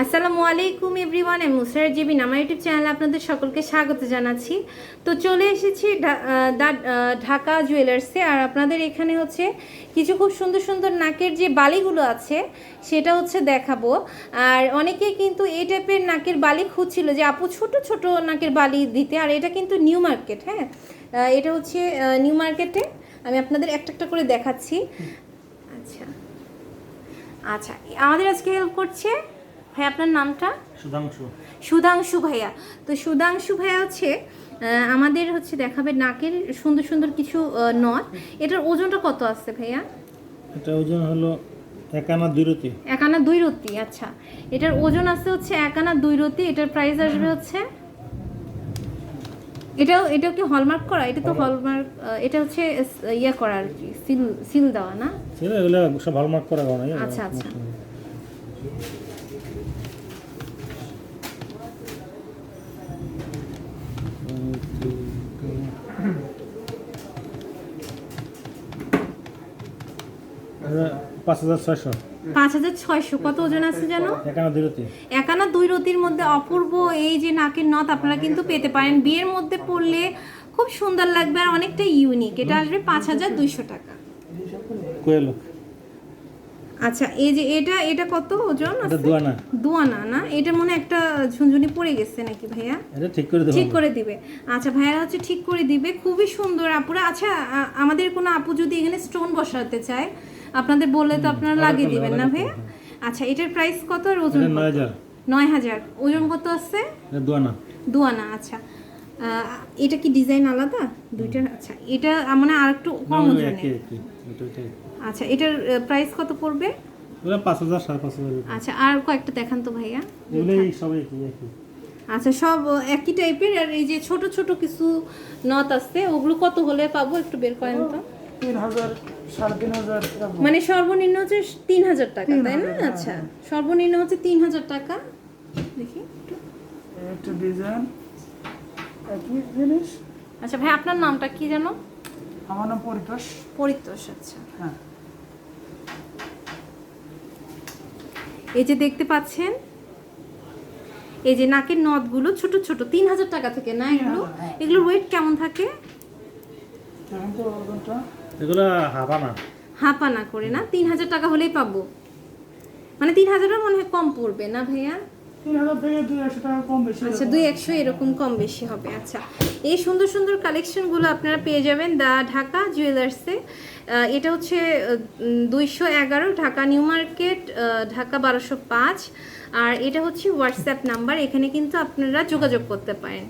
আসসালামু আলাইকুম এভরিওয়ান, আমি মুসার জিবিন। আমার ইউটিউব চ্যানেলে আপনাদের সকলকে স্বাগত জানাচ্ছি। তো চলে এসেছি ঢাকা জুয়েলার্সে। আর আপনাদের এখানে হচ্ছে কিছু খুব সুন্দর সুন্দর নাকের যে বালিগুলো আছে, সেটা হচ্ছে দেখাবো। আর অনেকে কিন্তু এই টাইপের নাকের বালি খুঁজছিল যে, আপু, ছোট ছোট নাকের বালি দিতে। আর এটা কিন্তু নিউ মার্কেট হ্যাঁ? এটা হচ্ছে নিউ মার্কেটে। আমি আপনাদের একটা একটা করে দেখাচ্ছি। আচ্ছা। আচ্ছা আমাদের আজকে হেল্প করছে ভাই আপনার নামটা? সুধাংশু। সুধাংশু ভাইয়া। তো সুধাংশু ভাইয়া হচ্ছে আমাদের হচ্ছে দেখাবে নাকের সুন্দর সুন্দর কিছু নথ। এটার ওজনটা কত আছে ভাইয়া? এটা ওজন হলো একানা দুইরতি এক আনা দুই রতি আচ্ছা। এটার ওজন আছে হচ্ছে এক আনা দুই রতি এটার প্রাইস আসবে হচ্ছে? এটাও এটাও কি হলমার্ক করা? এটা তো হলমার্ক এটা হচ্ছে ইয়ে করা আর কি সিল সিল দেওয়া না? সেটা এগুলো সব হলমার্ক করা করা আচ্ছা, আচ্ছা। পাঁচ হাজার ছয়শো। পাঁচ হাজার ছয়শো। কত ওজন আছে জানো? একানা দুই রতির মধ্যে অপূর্ব এই যে নাকের নথ আপনারা কিন্তু পেতে পারেন। বিয়ের মধ্যে পড়লে খুব সুন্দর লাগবে আর অনেকটা ইউনিক। এটা আসবে পাঁচ হাজার দুইশো টাকা। কোয়েলো। আচ্ছা এই যে এটা এটা কত ওজন? এটা? দুয়ানা দুয়ানা না? এটা মনে একটা ঝুনঝুনি পড়ে গেছে নাকি ভাইয়া? এটা ঠিক করে দেবো। ঠিক করে দিবে। আচ্ছা ভাইয়া হচ্ছে ঠিক করে দিবে। খুবই সুন্দর আপুরা। আচ্ছা আমাদের কোনো আপু যদি এখানে স্টোন বসাতে চায় আপনাদের বললে তো আপনারা লাগিয়ে দিবেন না ভাইয়া? আচ্ছা এটার প্রাইস কত আর ওজন এটা কত? নয় হাজার। নয় হাজার। ওজন কত আছে দুয়ানা দুয়ানা আচ্ছা। এটা কি ডিজাইন আলাদা? দুইটার আচ্ছা এটা মানে আর একটু কম আচ্ছা এটার প্রাইস কত পড়বে? এগুলো পাঁচ হাজার সাড়ে পাঁচ হাজার আচ্ছা আর কয়েকটা দেখান তো ভাইয়া। সবাই একই আচ্ছা সব একই টাইপের আর এই যে ছোট ছোট কিছু নথ আছে ওগুলো কত হলে পাবো? একটু বের করেন তো। মানে সর্বনিম্ন হচ্ছে তিন হাজার টাকা তাই না? আচ্ছা সর্বনিম্ন হচ্ছে তিন হাজার টাকা। দেখি। একটু। ডিজাইন জিনিস? আচ্ছা ভাই আপনার নামটা কি জানো আমার নাম পরিতোষ। পরিতোষ আচ্ছা। হ্যাঁ। এই যে দেখতে পাচ্ছেন এই যে নাকের নথগুলো ছোট ছোট তিন হাজার টাকা থেকে না এগুলো? এগুলোর ওয়েট কেমন থাকে? এগুলো হাবানা হাফানা করে না? তিন হাজার টাকা হলেই পাবো। মানে তিন হাজারও মনে হয় কম পড়বে না ভাইয়া? আচ্ছা দুই একশো এরকম কম বেশি হবে আচ্ছা। এই সুন্দর সুন্দর কালেকশনগুলো আপনারা পেয়ে যাবেন দা ঢাকা জুয়েলার্সে এটা হচ্ছে দুইশো এগারো ঢাকা নিউ মার্কেট ঢাকা বারোশো পাঁচ। আর এটা হচ্ছে হোয়াটসঅ্যাপ নাম্বার এখানে কিন্তু আপনারা যোগাযোগ করতে পারেন।